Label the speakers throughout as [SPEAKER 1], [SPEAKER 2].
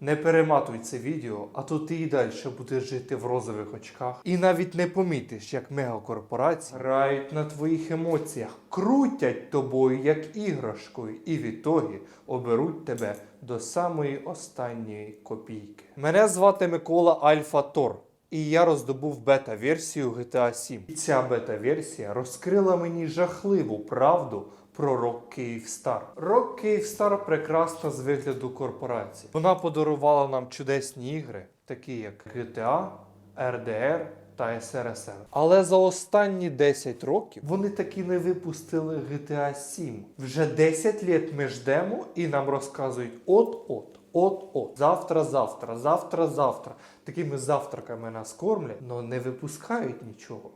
[SPEAKER 1] Не перематуй це відео, а то ти і далі будеш жити в розових очках. І навіть не помітиш, як мегакорпорації грають на твоїх емоціях, крутять тобою як іграшкою, і відтоді оберуть тебе до самої останньої копійки. Мене звати Микола Альфа Тор. І я роздобув бета-версію GTA 7. І ця бета-версія розкрила мені жахливу правду про Рок Київстар. Рок Київстар прекрасна з вигляду корпорації. Вона подарувала нам чудесні ігри, такі як GTA, RDR та СРСР. Але за останні 10 років вони таки не випустили GTA 7. Вже 10 літ ми ждемо і нам розказують от-от. От-от, завтра, завтра, завтра, завтра. Такими завтраками нас кормлять, але не випускають нічого.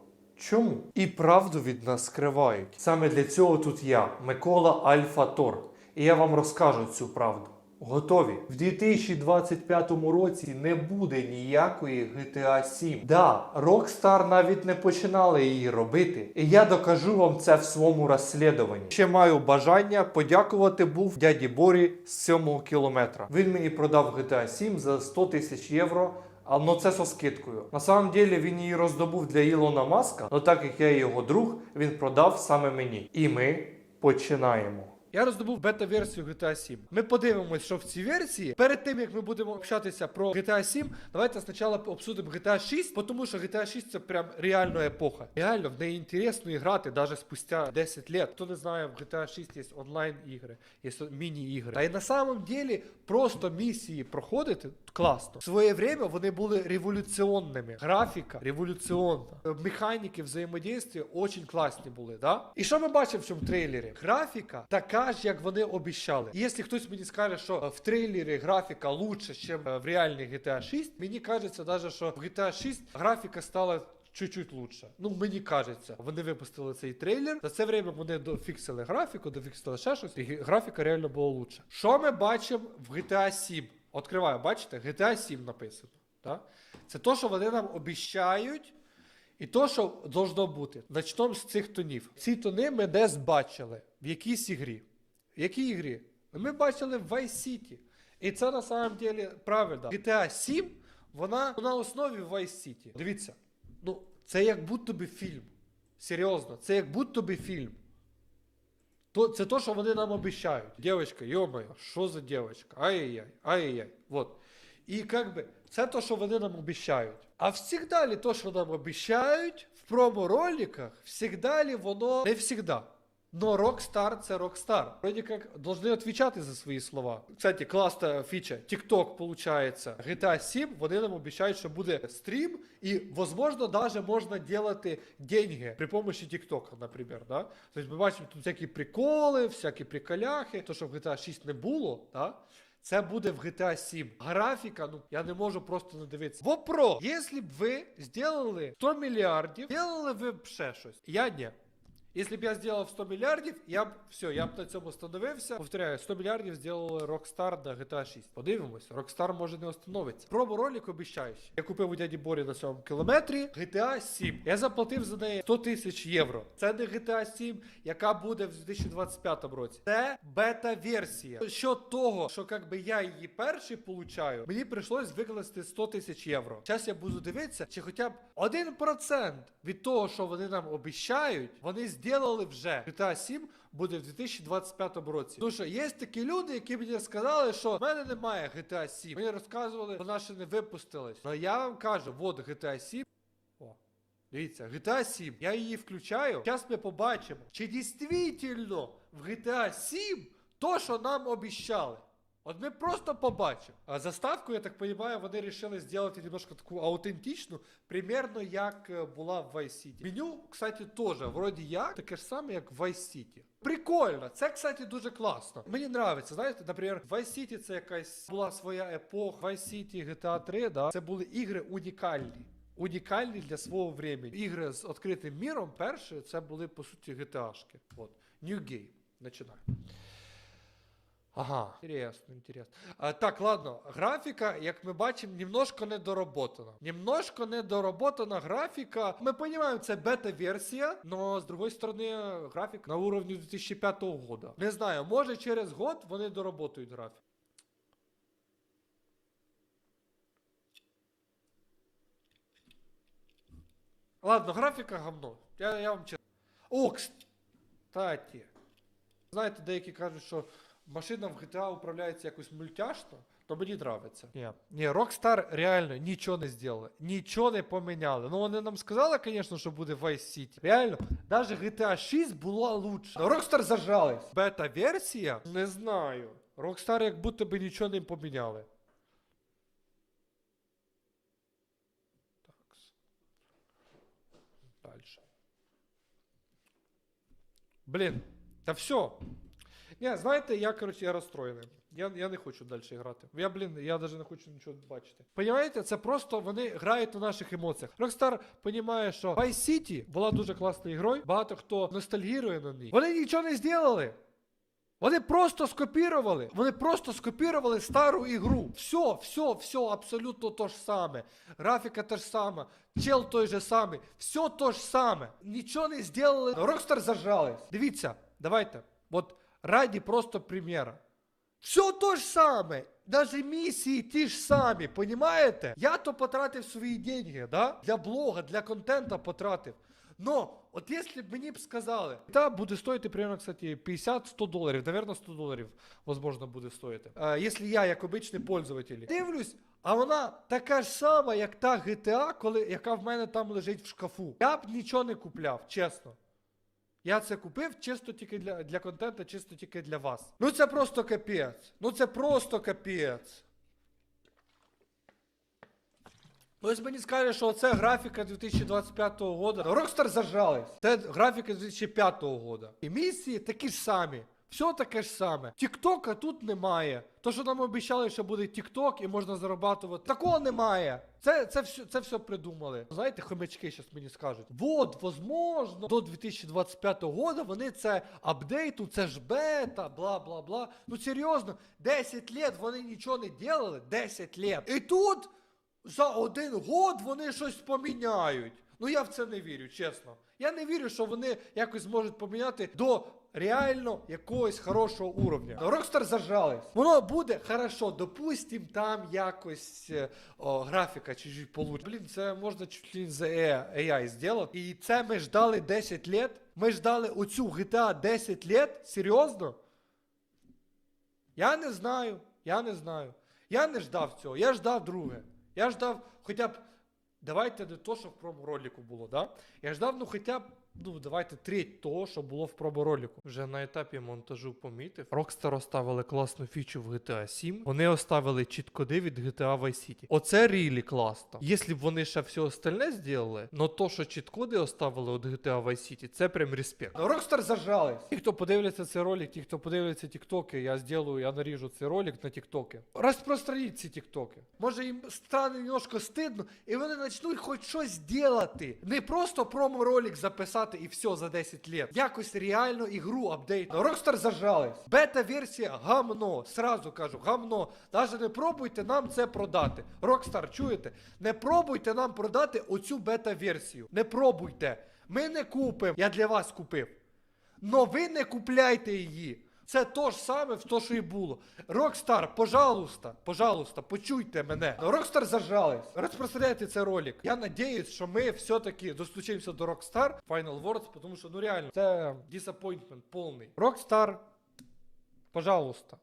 [SPEAKER 1] Чому? І правду від нас скривають. Саме для цього тут я, Микола Альфа Тор. І я вам розкажу цю правду. Готові? В 2025 році не буде ніякої GTA 7. Да, Rockstar навіть не починали її робити. І я докажу вам це в своєму розслідуванні. Ще маю бажання подякувати був дяді Борі з 7 кілометра. Він мені продав GTA 7 за 100 тисяч євро. А ну це со скидкою. На самом деле він її роздобув для Ілона Маска, але так як я його друг, він продав саме мені. І ми починаємо.
[SPEAKER 2] Я роздобув бета-версію GTA 7. Ми подивимось, що в цій версії. Перед тим як ми будемо общатися про GTA 7, давайте спочатку обсудимо GTA 6, тому що GTA 6 це прям реально епоха. Реально в неї інтересно грати навіть спустя 10 лет. Хто не знає, в GTA 6 є онлайн ігри, є міні-ігри. Та й на самом деле просто місії проходити класно. В своє время вони були революціонними. Графіка революціонна. Механіки взаємодействия очень класні були, да? І що ми бачимо в цьому трейлері? Графіка така ж, як вони обіщали. І якщо хтось мені скаже, що е, в трейлері графіка лучше, ніж в реальній GTA 6, мені кажеться даже, що в GTA 6 графіка стала чуть-чуть лучше. Ну, мені кажеться, вони випустили цей трейлер. За це время вони дофіксили графіку, дофіксили ще щось, і графіка реально була лучше. Що ми бачимо в GTA 7? Откриваю, бачите, GTA 7 написано. Да? Це то, що вони нам обіщають. І то, що должно бути. Начнемо з цих тонів. Ці тони ми десь бачили в якійсь ігрі. В якій ігрі? Ми бачили в Vice City. І це на самом деле правильно. GTA 7, вона на основі Vice City. Дивіться, ну це як будто би фільм. Серйозно, це як будто би фільм. То, це то, що вони нам обіцяють. Дівчинка, йо-моє, що за дівчинка? Ай-яй-яй, ай-яй-яй. Вот. І як би, це то, що вони нам обіцяють. А всегда то, що нам обіцяють в промо-роликах, всегда ли воно не всегда. Но Rockstar це Rockstar. Вроді як должны отвечати за свої слова. Кстати, класна фіча. TikTok, получается. GTA 7, вони нам обіцяють, що буде стрім, і, возможно, даже можна делати деньги при помощи TikTok, наприклад. Да? Тобто ми бачимо тут всякі приколи, всякі приколяхи, то, що в GTA 6 не було, да? Це буде в GTA 7. Графіка, ну я не можу просто не дивитися. Вопрос, якщо б ви зробили 100 мільярдів, зробили ви б ще щось? Я ні. Якщо б я зробив 100 мільярдів, я б все, я б на цьому остановився. Повторяю, 100 мільярдів зробили Rockstar на GTA 6. Подивимось, Rockstar може не остановиться. Промо ролик обіщаючий. Я купив у дяді Борі на цьому кілометрі GTA 7. Я заплатив за неї 100 тисяч євро. Це не GTA 7, яка буде в 2025 році. Це бета-версія. Що того, що якби я її перший получаю, мені прийшлось викласти 100 тисяч євро. Зараз я буду дивитися, чи хоча б 1% від того, що вони нам обіщають, вони зробили вже. GTA 7 буде в 2025 році. Тому що є такі люди, які мені сказали, що в мене немає GTA 7. Мені розказували, вона ще не випустилась. Але я вам кажу, от GTA 7. О, Дивіться, GTA 7. Я її включаю. Зараз ми побачимо, чи дійсно в GTA 7 то, що нам обіщали. От ми просто побачимо. А заставку, я так розумію, вони вирішили зробити немножко таку аутентичну, примерно як е, була в Vice City. Меню, кстати, теж, вроді як, таке ж саме, як в Vice City. Прикольно, це, кстати, дуже класно. Мені подобається, знаєте, наприклад, Vice City це якась була своя епоха. Vice City, GTA 3, да, це були ігри унікальні. Унікальні для свого времени. Ігри з відкритим міром, перші, це були, по суті, GTA-шки. От. New Game. Починаю. Ага, інтересно, інтересно. А, Так, ладно, графіка, як ми бачимо, німножко недороботана. Німножко недороботана графіка. Ми розуміємо, це бета-версія, але з другої сторони, графік на уровні 2005 года. Не знаю, може через год вони доработають графік. Ладно, графіка говно. Я я вам чесно. О, кстати. Знаєте, деякі кажуть, що машина в GTA управляється якось мультяшно, то мені нравиться. Ні, ні, Rockstar реально нічого не зробили, нічого не поміняли. Ну вони нам сказали, звісно, що буде Vice City. Реально, навіть GTA 6 була лучше. Но Rockstar зажались. Бета-версія? Не знаю. Rockstar як будто би нічого не поміняли. Дальше. Блін, та все. Ні, знаєте, я, коротше, я розстроєний. Я, я не хочу далі грати. Я, блін, я навіть не хочу нічого бачити. Понімаєте, це просто вони грають на наших емоціях. Rockstar розуміє, що Vice City була дуже класною грою. Багато хто ностальгірує на ній. Вони нічого не зробили. Вони просто скопірували. Вони просто скопірували стару ігру. Все, все, все, абсолютно то ж саме. Графіка та ж сама, чел той же самий, все то ж саме. Нічого не зробили. Rockstar зажались. Дивіться, давайте. От раді просто примера. Все то ж саме. Даже місії ті ж самі, понімаєте? Я то потратив свої деньги, да? Для блога, для контента потратив. Но, от якщо б мені б сказали, та буде стоїти примерно, кстати, 50-100 доларів, наверное, 100 доларів, возможно, буде стоїти. А, якщо я, як обичний пользователь, дивлюсь, а вона така ж сама, як та GTA, коли, яка в мене там лежить в шкафу. Я б нічого не купляв, чесно. Я це купив чисто тільки для, для контенту, чисто тільки для вас. Ну це просто капець. Ну це просто капець. Ось мені скажуть, що це графіка 2025 года, Rockstar зажались. Це графіка 2005 года. І місії такі ж самі. Все таке ж саме. Тіктока тут немає. То, що нам обіцяли, що буде Тікток і можна зарабатувати. Такого немає. Це, це, все, це все придумали. Знаєте, хомячки зараз мені скажуть. Вот, возможно, до 2025 года вони це апдейту, це ж бета, бла бла бла. Ну серйозно, 10 лет вони нічого не делали. 10 лет. І тут за один год вони щось поміняють. Ну я в це не вірю, чесно. Я не вірю, що вони якось зможуть поміняти до реально якогось хорошого уровня. Rockstar зажались. Воно буде хорошо, допустим, там якось е, о, графіка чуть-чуть получше. Блін, це можна чуть ли за AI зробити. І це ми ждали 10 лет. Ми ждали оцю GTA 10 лет. Серйозно? Я не знаю. Я не знаю. Я не ждав цього. Я ждав друге. Я ждав хоча б. Давайте не то, що в промо-ролику було, да? Я ждав, ну хоча б, ну давайте треть того, що було в промо-ролику. Вже на етапі монтажу помітив. Rockstar оставили класну фічу в GTA 7. Вони оставили чіткоди від GTA Vice City. Оце рілі класно. Якщо б вони ще все остальне зробили, но то, що чіткоди оставили від GTA Vice City, це прям респект. Rockstar зажались. Ті, хто подивляться цей ролик, ті, хто подивляться тіктоки, я зроблю, я наріжу цей ролик на тіктоки. Розпространіть ці тіктоки. Може їм стане немножко стидно, і вони почнуть хоч щось делати. Не просто промо-ролик записати і все за 10 лет. Якось реально ігру апдейт. Rockstar зажались. Бета-версія гамно. Сразу кажу, гамно. Навіть не пробуйте нам це продати. Rockstar, чуєте? Не пробуйте нам продати оцю бета-версію. Не пробуйте. Ми не купимо. Я для вас купив. Но ви не купляйте її. Це то ж саме, в то, що і було. Rockstar, пожалуйста, пожалуйста, почуйте мене. Rockstar зажались. Розпространяйте цей ролик. Я надіюсь, що ми все-таки достучимося до Rockstar Final Words, тому що ну реально це disappointment повний. Rockstar, пожалуйста.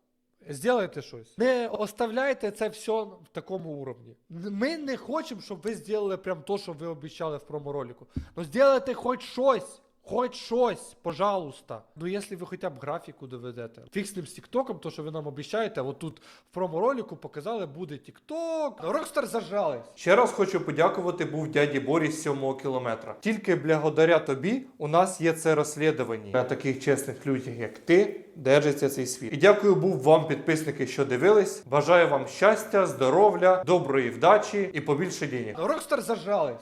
[SPEAKER 2] Сделайте щось. Не оставляйте це все в такому уровні. Ми не хочемо, щоб ви зробили прям то, що ви обіцяли в промо-ролику. Ну зробите хоч щось. Хоч щось, пожалуйста. Ну, якщо ви хоча б графіку доведете. Фіксним з Тіктоком, то що ви нам обіцяєте, от тут в промо-ролику показали, буде Тікток. Rockstar зажались.
[SPEAKER 1] Ще раз хочу подякувати був дяді Борі з 7 кілометра. Тільки благодаря тобі у нас є це розслідування на таких чесних людях, як ти, держиться цей світ. І дякую був вам, підписники, що дивились. Бажаю вам щастя, здоров'я, доброї вдачі і побільше денег.
[SPEAKER 2] Rockstar зажались.